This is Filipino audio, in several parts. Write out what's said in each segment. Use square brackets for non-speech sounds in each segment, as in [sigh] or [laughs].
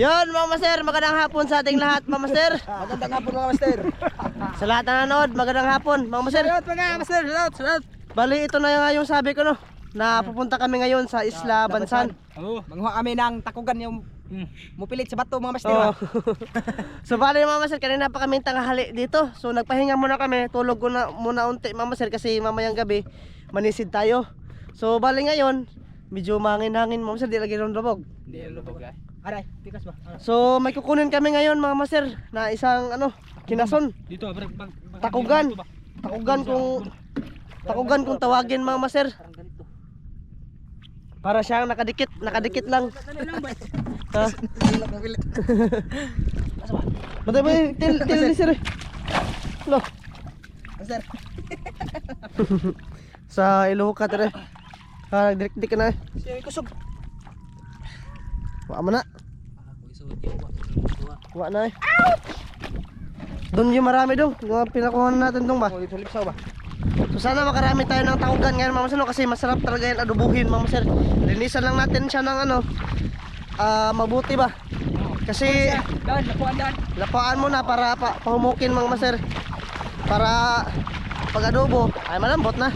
Yun, mga master, magandang hapon sa ating lahat, mga master. [laughs] Magandang hapon mga master. [laughs] Sa lahat na nanood, magandang hapon, mga master. Salamat mga master. Salamat, salamat. Bali, ito na nga yung sabi ko, no, na pupunta kami ngayon sa Isla Bansan. Oo. Manguha kami ng takugan yung mupilit sa bato mga master. Oh. [laughs] so bali mga master, kanina pa kami tanghali dito. So nagpahinga muna kami, tulog ko na muna unti mga master kasi mamayang gabi manisid tayo. So bali ngayon, medyo mangin-hangin mga master, di lagi ng labog. Hindi lubog ay. Aray, pikas ba? Ah. So may kukunin kami ngayon mga master na isang ano, kinason. Dito, bag, bag, bag, Takugan. Takugan kung takugan kung tawagin mga master. Para siyang nakadikit, nakadikit lang. [laughs] Ha? Batay ba yung til til ni sir? Lo, Master. [laughs] sa Iloca tire. Ha, nagdik-dik ka na. eh. Siya kusog. Wa man na. Wa. Na eh. Doon yung marami dong. Yung pinakuha natin dong ba? Ako ito lipsaw ba? So sana makarami tayo ng takugan ngayon mga masano kasi masarap talaga yan adubuhin mga sir. Linisan lang natin siya ng ano, ah mabuti ba? Kasi Dan, nakuhaan dan. lapaan mo na para pa, pahumukin mga maser. Para pag adobo ay malambot na.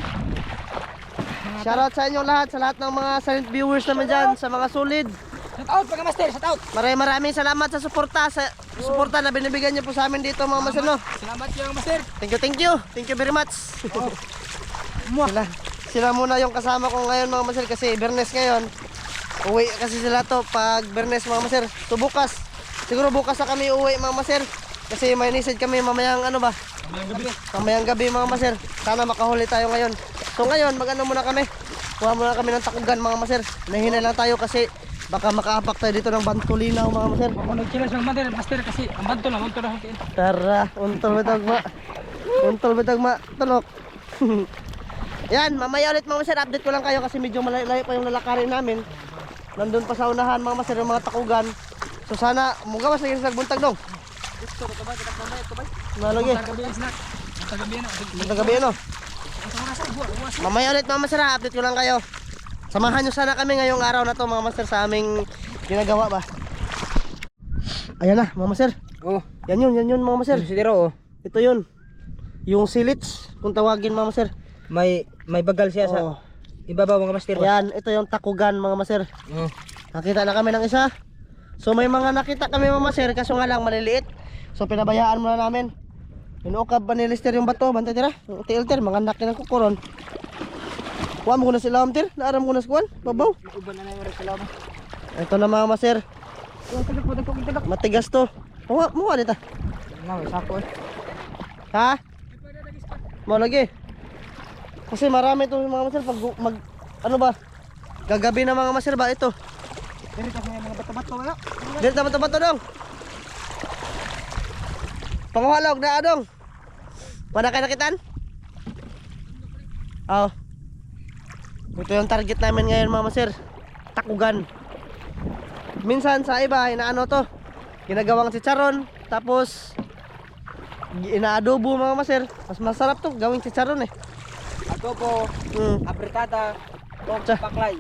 Shoutout sa inyo lahat, sa lahat ng mga silent viewers naman dyan, sa mga solid. Shout out mga master, shout out. Maraming maraming salamat sa suporta, sa suporta na binibigyan niyo po sa amin dito mga maser no. Salamat yung master. Thank you, thank you. Thank you very much. sila, sila muna yung kasama ko ngayon mga maser kasi Bernes ngayon. Uwi kasi sila to pag Bernes mga maser. So bukas, siguro bukas na kami uwi mga maser. Kasi may nisid kami mamayang ano ba? Mamayang gabi mga maser. Sana makahuli tayo ngayon. So ngayon, mag-ano muna kami. Kuha muna kami ng takugan mga maser. Nahinay lang tayo kasi baka makaapak tayo dito ng bantulinaw mga maser. Ako nagchilas ng master, master kasi ang banto lang, banto lang. Tara, untol bitag ma. Untol bitag ma. Tulok. [laughs] Yan, mamaya ulit mga maser, update ko lang kayo kasi medyo malayo pa yung lalakarin namin. Nandun pa sa unahan mga maser, yung mga takugan. So sana, mugawas lagi sa buntag dong. Gusto ko ba kita mamay ito ba? Malagi. Tagabi ang snack. Ang tagabi na. Buntag gabi ano. Mamaya ulit mga maser, update ko lang kayo. Samahan nyo sana kami ngayong araw na to mga maser sa aming ginagawa ba. Ayan na mga maser. Oh, Yan yun, yan yun mga maser. si Dero oh. Ito yun. Yung silits, kung tawagin mga maser. May may bagal siya sa Oo. ibabaw mga master? Ayan, ito yung takugan mga maser. Oh. Nakita na kami ng isa. So may mga nakita kami mga maser, kaso nga lang maliliit. So pinabayaan muna namin. Inuukab ba ni Lister yung bato? Bantay tira. Tilter, mga anak ng kukuron. Kuha mo ko na sila amtir. Naaram ko na sa kuwan. Babaw. Uban na na yung reklamo. Ito na. Oh, dagko tulog. Matigas to. Muha, muha eh. Ha? Mo lagi. Kasi marami to mga maser pag mag ano ba? Gagabi na mga maser ba ito? Kasi may mga bato-bato wala. Dito naman ito bato dong. Panguhalog na adong. Wala kayo nakitaan? Oo. Ito yung target namin ngayon mga maser. Takugan. Minsan sa iba, inaano to. Ginagawang chicharon. Tapos, inaadobo mga maser. Mas masarap to, gawing chicharon eh. Adobo, Mm. apretada, o paklay.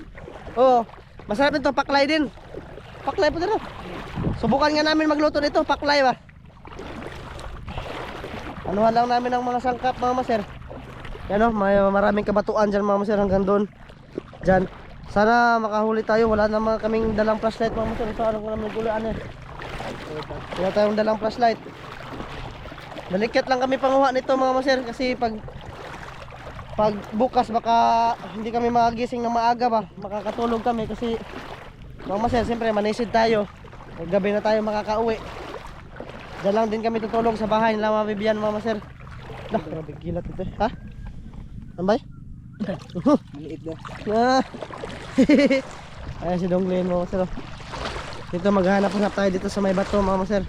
Oo. Masarap nito, paklay din. Paklay pa din oh. Subukan nga namin magluto nito, paklay ba? Anuhan lang namin ang mga sangkap mga maser. Yan oh, may maraming kabatuan dyan mga maser hanggang doon. Dyan. Sana makahuli tayo. Wala naman kaming dalang flashlight mga maser. So ano ko naman gulaan eh. Wala tayong dalang flashlight. Nalikit lang kami panguha nito mga maser kasi pag pag bukas baka hindi kami magising na maaga ba makakatulog kami kasi mga maser siyempre manisid tayo gabi na tayo makakauwi Diyan lang din kami tutulog sa bahay nila mga bibiyan mga maser Lah, grabe gilat ito eh. Ha? Ano ba? Maliit na. Ah. [laughs] Ayan si Donglin mga maser oh. Dito maghanap-hanap tayo dito sa may bato mga maser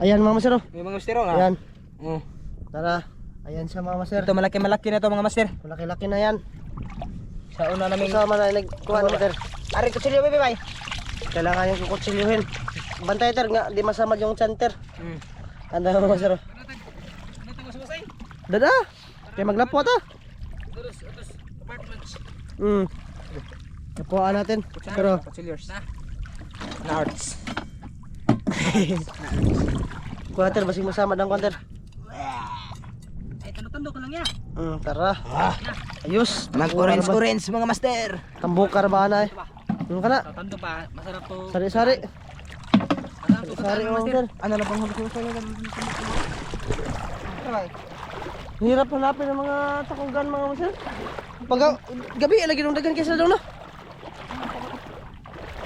Ayan mga maser oh. May mga master oh. ha? Ayan. Oh. Tara. Ayan siya mga maser. Ito malaki-malaki na to mga master. Malaki-laki na yan. Sa una naming Kasama na nagkuha ng maser. Ari ko sila bebe bay. Kailangan yung kukutsilyuhin. Bantay ter nga, di masamad yung chanter. Hmm. Anda mo mga sir. Dada. Kaya maglapo ta. Hmm. Napuhaan natin. Pero. Nards. Kuwater, basing masama ng kuwater. Eh, tando-tando ko lang ya. Hmm, tara. Ayos. Mag-orange orange mga master. Tambukar ba na eh? Yung ka na. Tando pa, masarap to. Sari-sari. Masarap to. Sari-sari mga master. Ano na pang huli ko sa'yo? Hirap hanapin ng mga takugan mga master. Pag gabi, lagi nung dagan kesa daw no.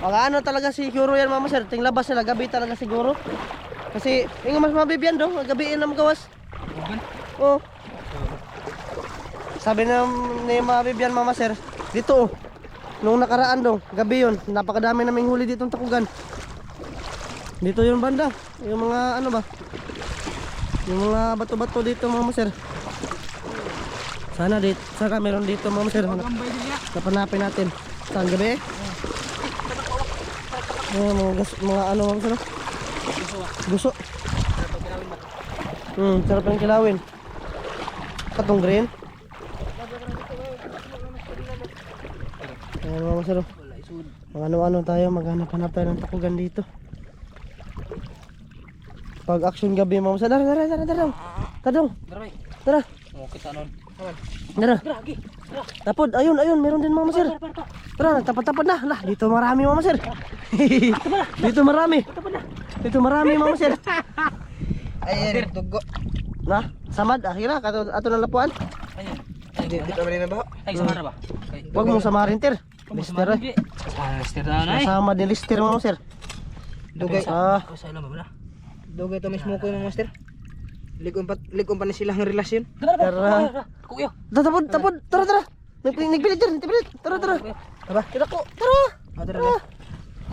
Mga ano talaga siguro yan mga master. Ting labas nila, gabi talaga siguro. Kasi, yung mas mabibyan do, gabi yun ang gawas. Uban. Oh. Sabi na ni mga bibyan mama sir, dito oh. Nung nakaraan daw, gabi yun, napakadami naming huli dito takugan. Dito yung banda, yung mga ano ba? Yung mga bato-bato dito mama sir. Sana dito, sana meron dito mama sir. Hanap, napanapin natin. Saan gabi? Ayan, mga, gas- mga ano mama sir. Guso. Hmm, sarap ng kilawin. Katong green. Ayan mga masaro. Mga ano-ano tayo, maghanap-hanap tayo ng takugan dito. Pag action gabi mga masaro. Tara, tara, tara, tara. Tadong, Daray. tara. Oh, kita nun. Tara. Gragi. Tapod, ayun, ayun, meron din mga masir. Tara, nagtapad-tapad na. Lah, dito marami mga masir. dito marami. Dito marami mga masir. Ayun, dugo. Na, samad, akira, kato ato ng lapuan. Ayun. Hindi, hindi pa rin ba? Ay, samara ba? Huwag mong samarin, ter. Lister, eh. Ah, Lister na na eh. Kasama din lister mga masir. Dugay. Ah, ba na? Dugay to mismo ko mga master. Ligong pa, ligong pa na silang relasyon. tara. Kuya. Da, tapod, tapod, tara, tara. Nagpilit, ter, nagpilit. Tara, tara. Aba? Tira ko, tara. Ah, tara.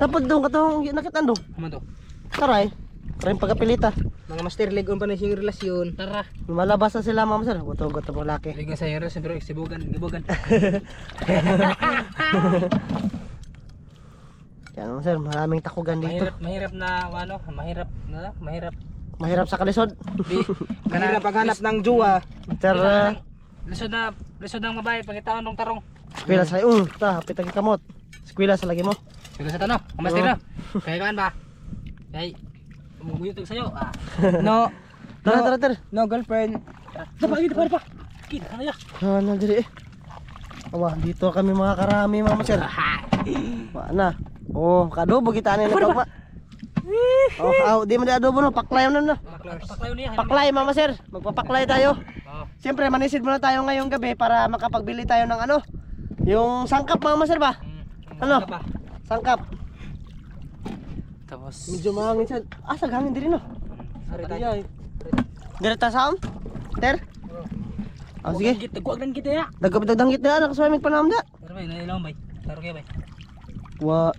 Tapod dong, katong nakitaan dong. Ano to? Tara eh. Karing pagkapilita. Mga master, ligong pa na silang relasyon. Tara. Lumalabas na sila mga masir. Guto-guto mo laki. Bigyan sa iyo pero sibugan, gibugan. [laughs] Yan sir, maraming takugan dito. Mahirap, mahirap na ano, mahirap na, mahirap. Mahirap sa kalisod. Di, [laughs] Kanina paghanap ng juwa. Tara. Lisod na, lisod ng babae, pangitaon ng tarong. Eskwela sa um, ta, pitang kamot. Eskwela sa lagi mo. Sige sa tanong, ang master na. Kaya kaan ba? Kaya, umuguyot sa'yo. Ah. [laughs] No. Tara, tara, tara. No girlfriend. Dapat, kita pa, pa. Kita na ya. Sana diri eh. Awa, dito kami mga karami mga sir. [laughs] Wa na. Oh, kadobo kita ni nagkagma. Oh, aw, di man di adobo no, paklay na no. Paklay mama sir, magpapaklay tayo. Oh. Siyempre, manisid muna tayo ngayong gabi para makapagbili tayo ng ano, yung sangkap mama sir ba? Ano? Ano? Pa. Sangkap. Tapos, Medyo mahangin siya. Ah, saghangin din no. Ari Ito tayo. yan. Direta sound? Ter? Oh, sige. Kita, kuwag lang kita ya. Dagdag-dagdanggit na anak sa aming panamda. Pero bay, nailang bay. Taro kayo bay. Wa.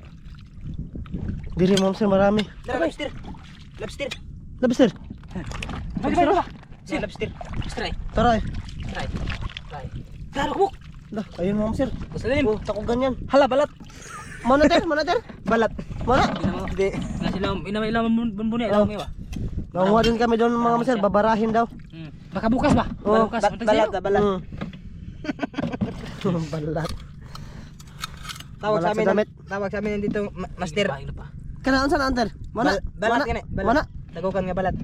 Diri ma'am sir marami. Tara, lobster. Lobster. Bay, bay, bay. Si lobster. Try. Tara. eh. Try. Try. Taro kubuk. Dah, ayun ma'am sir. Din. Oh, tako ganyan. Hala, balat. Mana ter? Mana ter? Balat. Mana? Hindi. Nga sila, inamay ilang bunbuni, ilang may ba? Nanguha din kami doon mga sir, babarahin daw. Hmm. Baka bukas ba? Oh, bukas. Balat, ah, balat. Mm. [laughs] balat. Tawag sa amin, tawag sa amin dito, ma- master. Pa. Kana unsa na anter? Mana? Bal- balat Mana? gani, balat. Mana? Tagukan nga balat.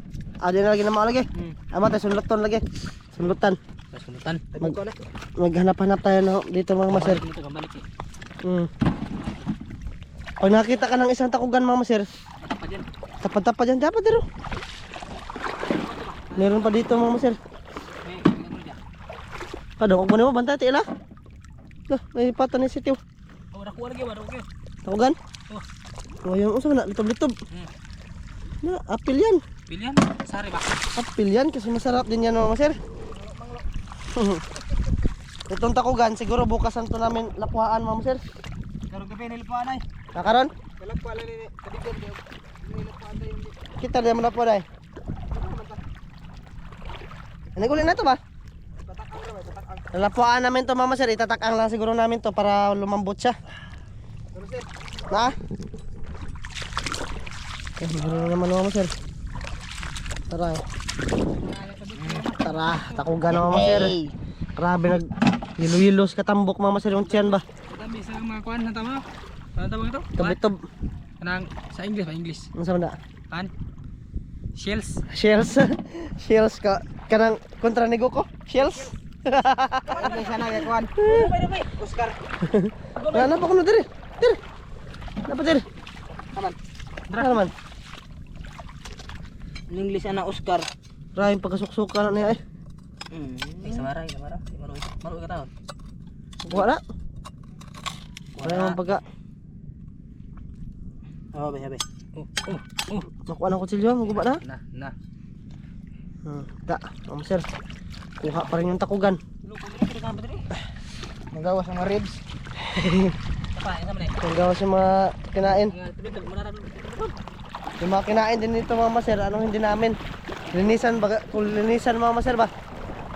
Ah, na lagi na lagi. Hmm. Ama tayo sunluton lagi. Sunlutan. Tagukan na. Maghanap-hanap tayo no, dito mga maser. Balik dito, balik eh. Mm. Pag nakita ka ng isang takugan mga maser, Pa dyan. tapad-tapad yan, dapat dito. Meron pa dito mga maser. Kado, huwag mo bantay, tila. Dah, may pata ni sitiw. Oh, nakuha lagi? Nakuha. Takugan? Oh. Oh, yung uso na, litob-litob. Hmm. Na, apil yan. Pilihan. Sari ba? Apil yan kasi masarap din yan mga maser. [laughs] Itong takugan, siguro bukas ang to namin lapuhaan mga maser. Karong gabi nilipuan ay. Nakaron? Kalag pala ni kadigyan di. Nilipuan tayo hindi. Kita din mo na po dahil. Ano ulit na to ba? Lalapuan namin to mama sir, itatakang lang siguro namin to para lumambot siya. Sir, Na? Eh, siguro na naman mama sir. Tara eh. Tara, takugan na mama sir. Grabe nag hilo-hilos katambok mama sir yung tiyan ba? Dami sa mga kuhan na tama. Ano tawag ito? Itob-itob. Kanang sa English ba English? Ano sa na? Kan? Shells. Shells. [laughs] Shells ka kanang kontra ni Goko. Shells. English sana kay kuan. Oscar. [laughs] Na pa kuno diri. Diri. Dapat diri. Aman. Dara naman. English ana Oscar. Rahim pagkasuksukan na niya eh. Hmm. Ay, samara, samara. Maro, maro ka taon. Kuha na. Rahim pagka Oh, be, be. Oh, oh, oh. makuha ng kutsilyo, maguba na. Na, na. Hmm, ta, mama sir. Kuha pa rin yung takugan. Nagawas ang mga ribs. Man gawa sa mga kinain. Yung mga kinain din dito mama sir, ano hindi namin. Linisan kung linisan mama sir ba?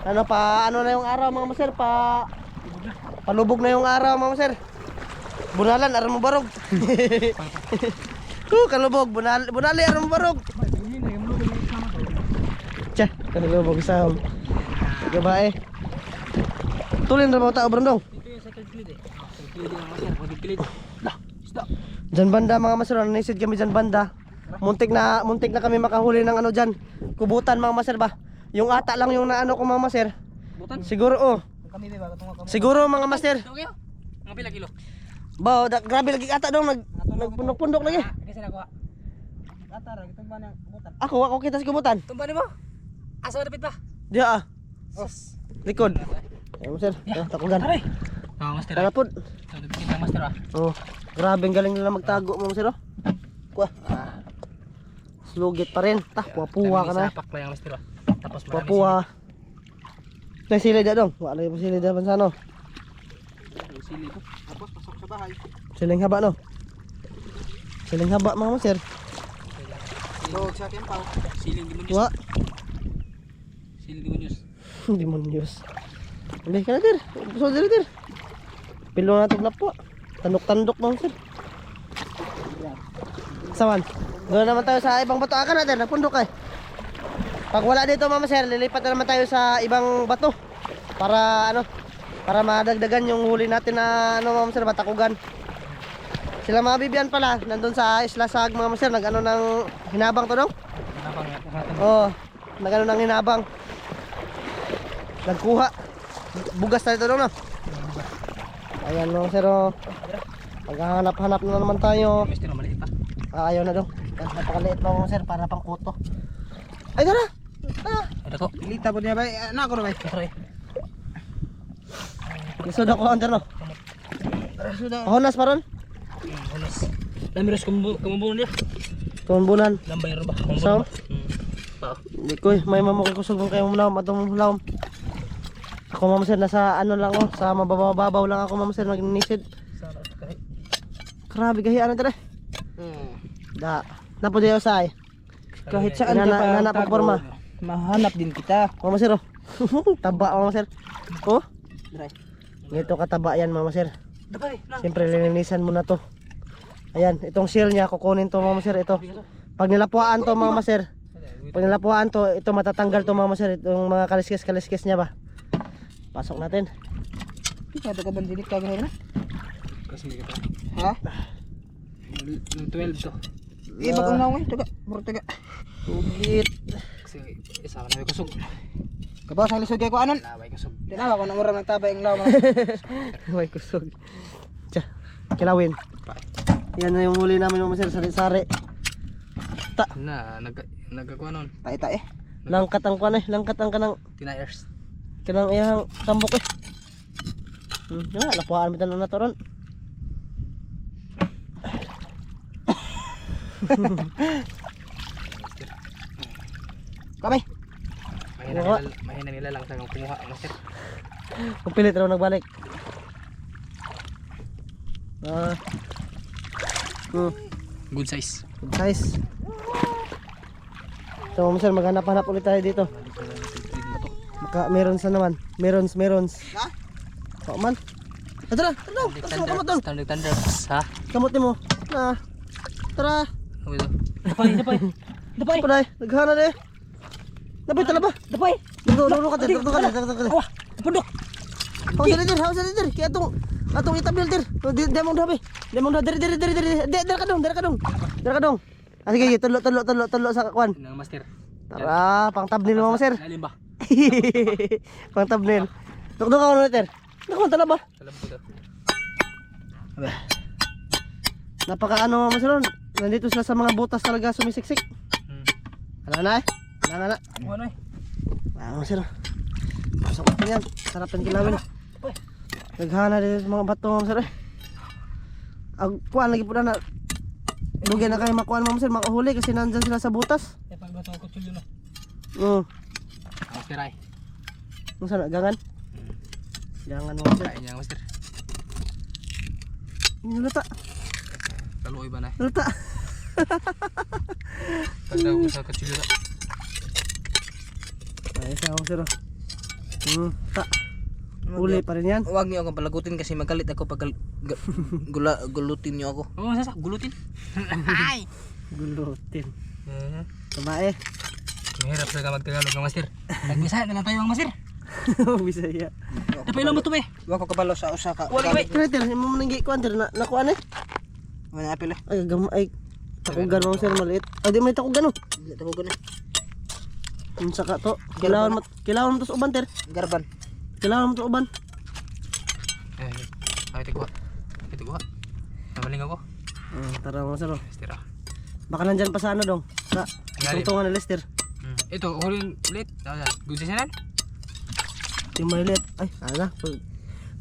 Ano pa, ano na yung araw mama sir, pa palubog na yung araw mama sir. Bunalan, aram mo barog. [laughs] Uh, kalubog, bunal, bunali, aram mo barog. Tsa, kalubog sa Gabae. Tulin na ba tao brandong? Ito yung cycle kilid eh. Cycle kilid yung masir, wag kilid. Lah, isda. Diyan banda mga masir, nisid kami diyan banda. Muntik na muntik na kami makahuli ng ano diyan. Kubutan mga masir ba? Yung ata lang yung naano ko mga. Butan. Siguro oh. Kami ba katong kami. Siguro mga master. Mga pila kilo. Ba, da, grabe lagi ata dong nag nagpundok-pundok lagi. Ah, kasi na ko. Atar kitong ba nang butan. Ako ako kita sa kubutan. Tumba mo. Asa dapit pa? Diya ah. Sus. Likod. Ay masir, yeah. takugan. Aray. Ah, master. Tara. Ito dapit kita master ah. Oh, grabe ang galing nila magtago mga masir oh. Kuha. Slugit pa rin. Ta, puwa ka na. Sapak pa yung ah. Tapos Puwa. Na sili da dong. Wala yung sili da sa ano. sili. Ko. Tapos pasok sa bahay. Siling haba no. Siling haba mga masir. Log sa kempaw. Siling demonyos. Wa. Siling demonyos. [laughs] Demonyos. Hindi ka na dir. So dir dir. Pilo na ito po. Tandok-tandok mga sir. Sawan. Doon naman tayo sa ibang bato. Aka natin. Nagpundok eh. Pag wala dito mama sir, lilipat na naman tayo sa ibang bato. Para ano, para madagdagan yung huli natin na ano mama sir, batakugan. Sila mga bibiyan pala, nandun sa Isla Sag mga sir, nag-ano ng hinabang to? Napang natin. Oo, oh, nag-ano ng hinabang. Nagkuha. Bugas tayo dong no? Ayan mga sir, oh. Maghahanap-hanap na naman tayo. Ah, ayaw na dong. Ah, Napakaliit pa mga sir, para pang kuto. Ay, tara! Ah, Ito ko. Pilita po niya ba? Na ako na ba? Ito eh. lisod ako ang no? Sudah. Pahunas pa ron? Hmm. Lamiros kumubuno niya. Tumbunan. Lambay ba? So? Kumubuno ba? Hmm. Hindi ko eh, may mamukay ko sulong kayo mulaw, matong mulaw. Ako mama sir, nasa ano lang oh, sa mababaw lang ako mama sir, kahit. Grabe gahi ano tara. Hmm. Da. Napo diyo sa ay. Kahit saan ka pa tago, forma. Mahanap din kita. Mama sir oh. [laughs] taba mama sir. Oh, Dry. ganito kataba yan mama sir. Dabay. Siyempre lilinisan mo na to. Ayan, itong shell niya kukunin to mama sir ito. Pag nilapuan to mama sir. Pag nilapuan to, ito matatanggal to mama sir, itong mga kaliskis-kaliskis niya ba. Pasok natin. Ikaw ka bandilit ka ganun na? Kasi kita. Ha? 12 to. Iba kong naong eh. Taga. Muro taga. Sugit. Kasi isa ka na may kusog. Kabawas ang lisod kay ko anon. Laway kusog. Di na ako nang uram ng tabay ang law. [laughs] May kusog. Tsa, kilawin. Yan na yung huli namin mama sir, sari-sari. Ta, Na nag nagkakuha nun. Eh. langkat ang kuan eh, langkat ang kanang Tinayers. kanang iyang tambok eh. Hmm, nga, lapuan mo na to [laughs] Kami. Mahina Kuha. nila, mahina nila lang sa kumuha ang master. Kung pilit raw nagbalik. Ah. Hmm, Good size. good size. So, mama sir, maghanap-hanap ulit tayo dito. Maka, meron sa naman. Merons, merons. Ha? Oo man. Ah, tara, tara, tara, kamot doon. Thunder thunder. Ha? Kamot mo. Na. Tara. Ano ito? Dapay, dapay. Dapay. Paday, naghana na eh. Napay talaba. Dapay. Dugo, dugo ka din, dugo ka din, dugo ka din. Awa, pundok. Hawa sa lider, hawa sa lider. Kaya itong Atong itabil dir. Oh, Di di mong dabi. Di mong dabi. Diri diri diri. Di diri ka dong, diri ka dong. Diri ka dong. Ah, sige, sige, tulo tulo tulo tulo sa kwan. Nang master. Tara, pang thumbnail mo sir. Lalim ba? [laughs] pang thumbnail. Dok ako na ter. Naku, tala ba? Salam ko to. Napaka ano mo sir. Nandito sila sa mga butas talaga sumisiksik. Hmm. Ano na eh? Ano na? Ano eh? Ano sir? Pasok ko yan. Sarap ng kilawin. Naghana dito sa mga bato mo sir eh. Ang kuan lagi po na na. Na kayo makuan mo sir, makahuli kasi nandyan sila sa butas. Eh pag bato ko tulyo no. Oo. Master ay. Ano sana? Gangan? Gangan mo sir. Kain niya master. Ini lata. Kaluoy ba na? Lata. Pag daw ko sa kutsilyo na. Ay, sa ako sir. Hmm, ta. Huli pa rin yan. Huwag niyo akong palagutin kasi magalit ako pag gula, gulutin niyo ako. Oo, sasa, gulutin. Ay! Gulutin. Mhm. Kabae. Mahirap talaga magtagalog ng master. Nagbisaya na lang tayo mga master. [laughs] Bisaya. Dapat ilang mo to be. Huwag ko kabalo sa usa ka. Wala ba? Kaya tir, mo nang kuan tir na nakuan eh. Wala apil eh. Ay, gam ay takugan mo sir maliit. Ay, di mo takugan oh. Ako gano'n. Ang saka to. Kailangan mo kailangan mo to sa uban tir. Garban. Kailangan mo to uban. Eh, ay tiguha. Ay tiguha. Namaling ako. Ah, tara mo sir. oh. Master ah. Baka nandyan pa sa ano dong. Sa tungtungan ni Lester. Hmm. Ito, huling ulit. Ah, Good season Yung maliit. Ay, ano na.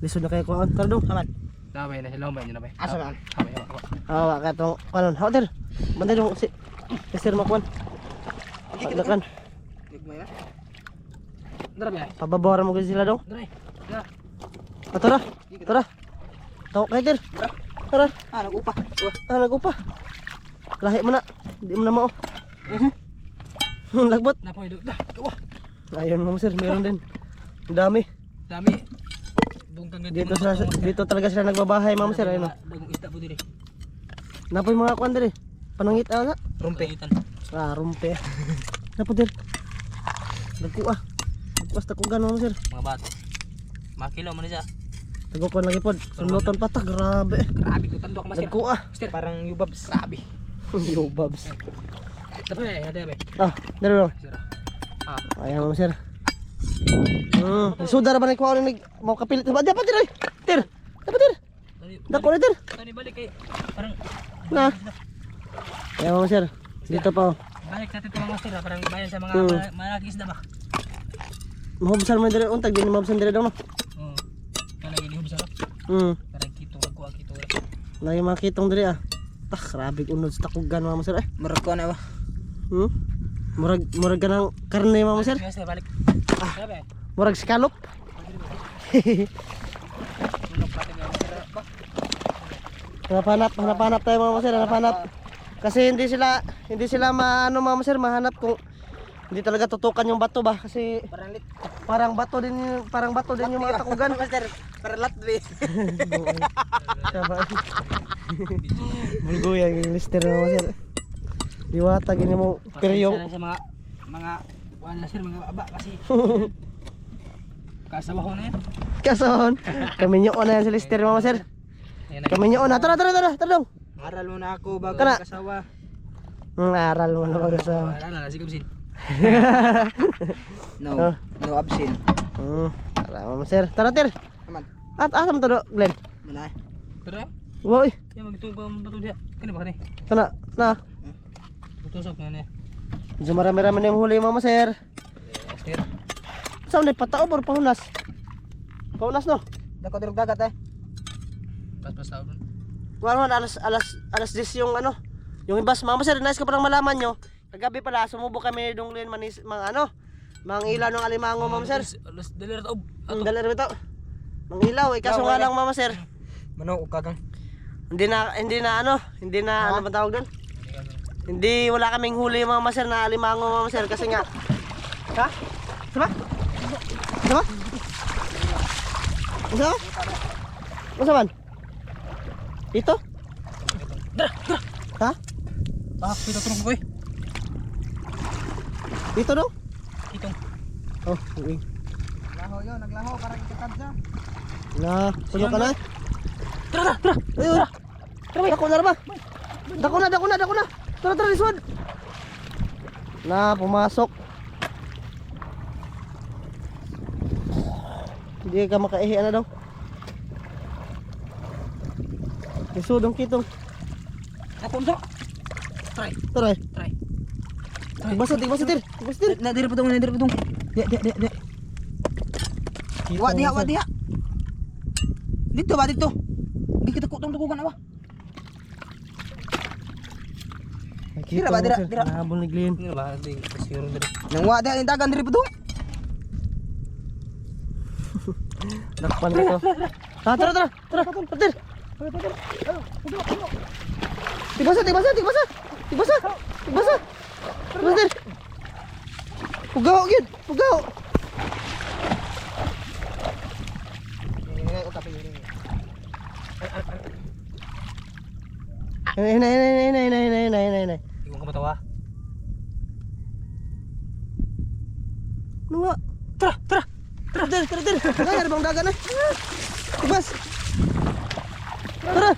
Lisod na kayo kuan. Tara dong. Aman. Damay na sila, umay niyo na ba? Asa ba? Damay, damay. Awa ka tong kuan. Haw tir. Bantay dong si Lester makuan. Pagdakan. Tigmay na. Dara ba? Pababawaran mo sila dong. Dara. Dara. Ah, tara. Tara. Tawo kay tir. Tara. Ah, nag-upa. Ah, nagupa. Lahi mo na. Di mo na mao. [laughs] Lagbot. Napoy do. Dah, tuwa. Ayun mo sir, meron din. Ang dami. Dami. Dito sa dito talaga sila nagbabahay, ma'am sir. Ayun. oh. Dagong isda po dire. Napoy mga kuan diri. Panangit ah. na. Rumpe. Ah, rumpe. Napo dir. Dagko ah. Basta ko ganon sir. Mga bato. Makilo mo na siya. Tago ko lagi pod. Sunloton pata, grabe. Grabe ko tandok master. Dagko ah. Master, Parang yubabs. grabe. Yo, babs. Dapat ada ba? Ah. Sira. Ah, Ayan mo sir. Hmm, sudara ba ni nag mau kapilit ba? Dapat dir. Dir. Dapat dir. Dako na dir. tani balik kay parang Na. Ayan mo sir. Dito pa. oh. balik natin ito mga ah, parang bayan sa mga Hmm. hmm. malaki isda ba? Mahubsan mo dire untag din mahubsan dire dong. no? Oo. Kana gini hubsa ka. Hmm. Parang kito ko kito. Lagi makitong dire ah. Ah, grabe unod sa takugan mga sir eh. Marag ko na ba? Hmm? Murag murag ka ng karne mga sir. Master balik. Ah? Murag scallop. [laughs] Hanapanap, hanapanap tayo mga sir, hanapanap. Kasi hindi sila hindi sila maano mga sir mahanap kung hindi talaga tutukan yung bato ba kasi Parang parang bato din parang bato din yung mga takugan. Master, parang latbi. Sabay. [laughs] Bulgo [laughs] yan yung lister mga sir. Diwata gini mo Pasensya peryo. lang sa mga mga wala sir mga baba kasi [laughs] kasawa ko [laughs] na yan. Kami nyo na yan sa lister mga sir. Kami nyo na. Tara, tara, tara, tara dong. Aral mo na ako bago Kana. kasawa. Ang aral mo na mga sa. Wala na, sige sin. [laughs] No. Ah. No absent. Hmm, tara mga sir. Tara, tir. Aman. At asam to do, Glenn. Muna. Pero Woy, kaya magtuog pa ang bato diya. Kani ba kani? kana, na. Tutusok na niya. Medyo marami-rami na yung huli mga sir. Master. Saan na patao or pahunas? Pahunas no? Dako dirog dagat eh. Pas pas tao dun. Kuwan man, alas, alas, alas 10 yung ano, yung ibas. Mga sir, nice ko palang malaman nyo. Kagabi pala, sumubo kami dong lin manis, mga ano, mga ilaw ng alimango, mama sir. Alas dalir taob. Ang rin ito. Mga ilaw, eh, kaso nga lang, mama sir. Mano ukagang. Hindi na, hindi na ano, hindi na, ano ba tawag doon? Hindi, wala kaming huli, mama sir, na alimango, mama sir, kasi nga. Ha? Sama? Sama? Sama? Masa man? Dito? Ha? Ah, pito tulong ko eh. Dito no? Itong. Oh, uwi. Laho yo, naglaho para kita siya. Na, puno ka na? Tara, tara, tara. Ayun. Dako na? Dako na, dako na, dako na. Tara, tara, lisod. Na, pumasok. Hindi ka makaihi, ano daw? Lisod ang kitong. Ako unsa? Try, eh. try. tigbasa, tigbasa, tir. Tigbasa, tir. Na diri putong, na diri putong. Di di di di. Wa diha, wa diha. Dito ba dito? Di kita kutong tukugan apa? Dira ba dira dira. Habol ni Glenn. Dira ba di siguro dira. Nang wa dira yung dagan pudong. [laughs] Dakpan ko. Ah, tara tara tara tara patir. Tibasa tibasa tibasa. Tibasa. Tibasa. Patir. Pugaw gyud. Pugaw. Ini ini ini ini ini ini natin. Nangyari bang dagat na? Tugbas. Tara.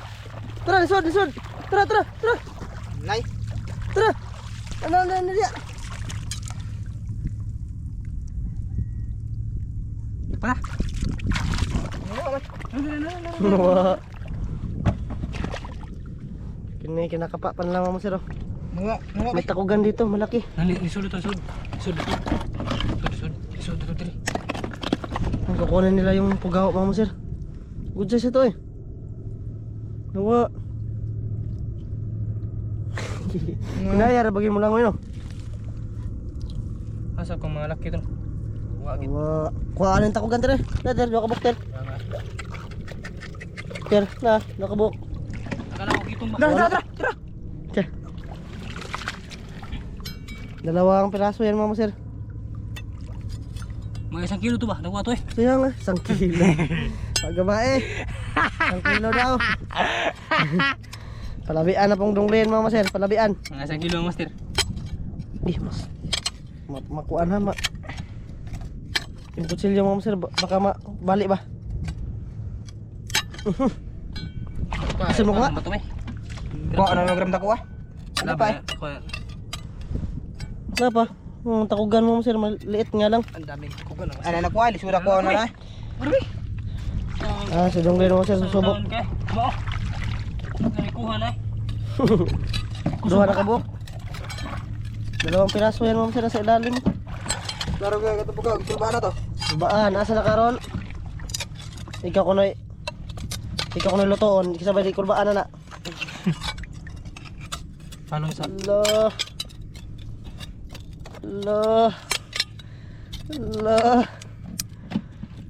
Tara, lisod, lisod. Tara, tara, tara. Nay. Tara. Ano, ano, ano, dia. Para. Nawa. Kini kinakapapan lang mo sir. May takugan dito, malaki. Nani, kukunin nila yung pugaw mo sir. Good size ito eh. Nawa. [laughs] Kinaya, bagay mo lang ngayon. oh. Asa kong mga laki ito. Wagit. Nawa. Kuha ka ng takugan tere. Na, tere, nakabuk tere. Tere, na, nakabuk. Akala ko gitong Tara, tara, tara. Dalawang piraso yan mga sir. Mga isang kilo to ba? Nakuha to eh. Kaya nga, isang kilo. [laughs] Pagbabae. Isang kilo daw. [laughs] Palabian na pong dunglin mga sir, palabian. Mga isang kilo master. Ih, mas. Ma makuan ha, ma. Yung kutsilyo mga ba- baka ma balik ba? Gusto mo kuha? Ano eh? Kuha na gram ta kuha. Wala pa eh? Kuha- Wala pa. Yung takugan mo sir, maliit nga lang. Ang daming kukuha ng Ano na kuha, lisuda kuha na na. Marami. Ah, si dunglin mo sir, susubok. Ka. Mo. Ang kuha na eh. [laughs] Duha na kabuk. Dalawang piraso yan mga sir, sa ilalim. Laro ka kato buka, sulba na to. Baan, asa na karon? Ikaw ko na Ikaw ko na lutoon, di sabay di kurbaan na na. Paano sa? Allah. Allah. Allah.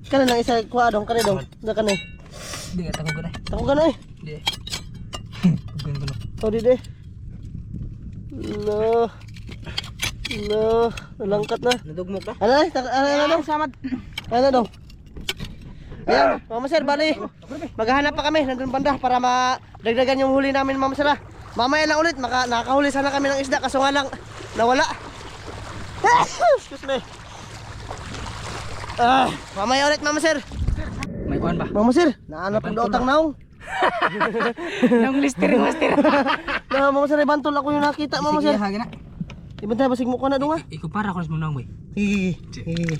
Kana nang isa kuha dong kani dong. Da kani. Hindi ka tako na eh. Tako ganoy. Hindi. Kukuha ko na. Oh di de. Allah. Allah. Nalangkat na. Nadugmok na. Ano ay? Tak- Ano ano dong? Samad. Ano dong? Ayan, Mama Sir, bali. Maghahanap pa kami nandun banda para madagdagan yung huli namin, Mama Sir. ah. Mamaya lang ulit, maka, nakahuli sana kami ng isda kaso nga lang nawala. [coughs] Excuse me. Ah, mamaya ulit, Mama Sir. May kuhan ba? Mama Sir, naanap bantol daotang naong. [laughs] Nang lister master. [laughs] Na, Mama Sir, ibantol ako yung nakita, Mama Sir. Sige, hagin na. Ibantay, basig mo ko na dong ah. Ikaw para ko sa munang boy. Higi, higi.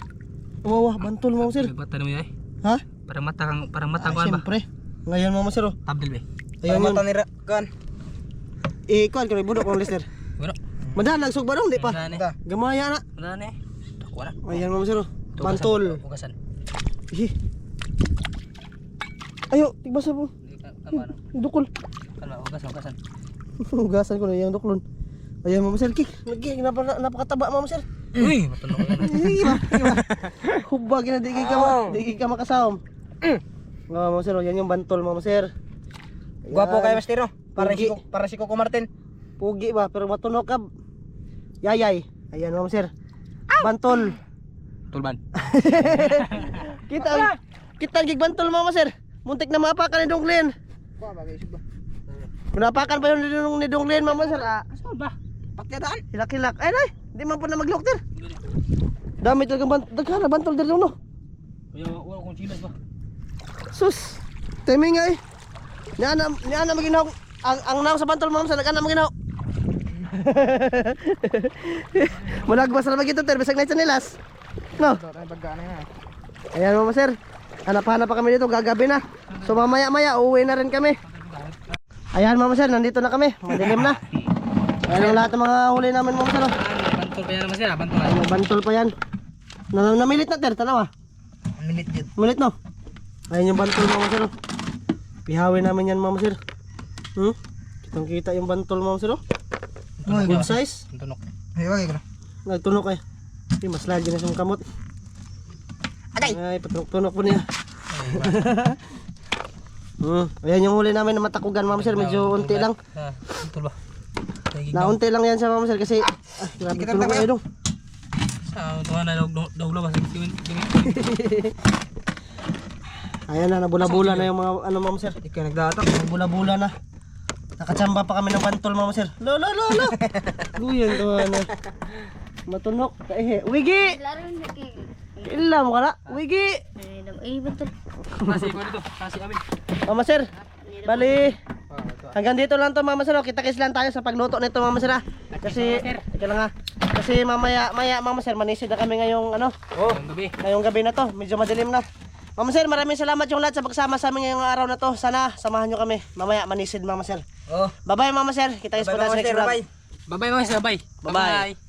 Wawa, bantol, Mama Sir. Bata na mo yun eh. Ha? Para mata kang para mata Ah, ko ba? siyempre. Ngayon, Mama Sir, oh. Tabdil be. Ayan yun. Mata ni kan. Eh, kuhan ka rin, budok ng listener. Wala. Madahan, nagsog ba dong, di pa? Na eh. Gamaya na. Na eh. Tako na. Ayan, Mama Sir, oh. Tugasan. Ihi. Ayo, tigbasa po. Na. Dukol. Kalma, ugasan, ugasan. [laughs] Hugasan ko na yung duklon. Ayan, Mama Sir, kik. Lagi, napaka, napakataba, Mama Sir. Uy, matulog [laughs] ihi, ma. Hubag na, di ka ma. Di ka makasawam. Oh, Mama Sir, yan yung bantol, Mama Sir. Ayan. Gwapo kayo Mastero. Para si para si Coco Martin. Pugi ba, pero matunog ka. Yayay. Ayan, Mama Sir. Bantol. Tulban. [laughs] Kita ang kita ang gigbantol Mama Sir. Muntik na mapakan ni Donglin. Kuha ba guys ba? Munapakan pa yun ni Dong- ni Donglin Mama Sir. Ah, Saan ba? Pakyadaan. hilak-hilak. Ay, ay. Di man po na maglokter. Dami talagang bant daghan na bantol dito no. Kuya, wala kong chilas ba? Sus. Timing nga eh. Ni ana ni ana maginaw ang ang naw sa bantol ma'am sa nag-ana maginaw. [laughs] Malagbas na magito ter bisag na nilas. No. Ayan mga sir. Hanap-hanap pa kami dito gagabi na. So mamaya-maya uuwi na rin kami. Ayan mga sir, nandito na kami. Madilim na. Ayan ang lahat ng mga huli namin mga sir. oh. Bantol pa yan naman sir, ah, bantol. Ayan, bantol pa yan. Na namilit na ter, tanaw ah. Minute yun. Malit no. Ayan yung bantol mga sir. oh. Pihawin namin yan mga sir. Hmm? Kitang kita yung bantol mga sir. oh. Good size. Ang tunok. Ay, wag ko. Nagtunok eh. Ay, mas lagi na siyang kamot. Agay! Ay, patunok-tunok po niya. hmm. Ayan yung huli namin na matakugan mga sir. Medyo unti lang. Ah, bantol ba? Lagi Naunti lang yan sa mga sir kasi ah, grabe Kita tunog tayo. na yun. oh. sa tuwa na daw daw daw ba. Ayan na, nabula-bula na yung mga ano mga sir. Ikaw nagdatak. Bula-bula na. Nakachamba pa kami ng bantol mga sir. Lo lo lo lo. [laughs] Guyan to ano. Matunok. Eh, wigi. Ilam ka na. Wigi. Eh, betul. Kasi ko dito, kasi amin. Mama sir. Bali. Hanggang dito lang to mama sir. oh. Kita-kis lang tayo sa pagluto nito mama sir. ah. Kasi ika lang ha. Kasi mamaya maya mama sir manisid na kami ngayong ano, Oh, gabi. ngayong gabi na to. Medyo madilim na. Mama sir, maraming salamat yung lahat sa pagsama sa amin ngayong araw na to. Sana samahan nyo kami. Mamaya manisid mama sir. Oh. Bye-bye mama sir. Kita-kis po tayo sa next vlog. Bye. Bye-bye mga sir, bye. Bye-bye.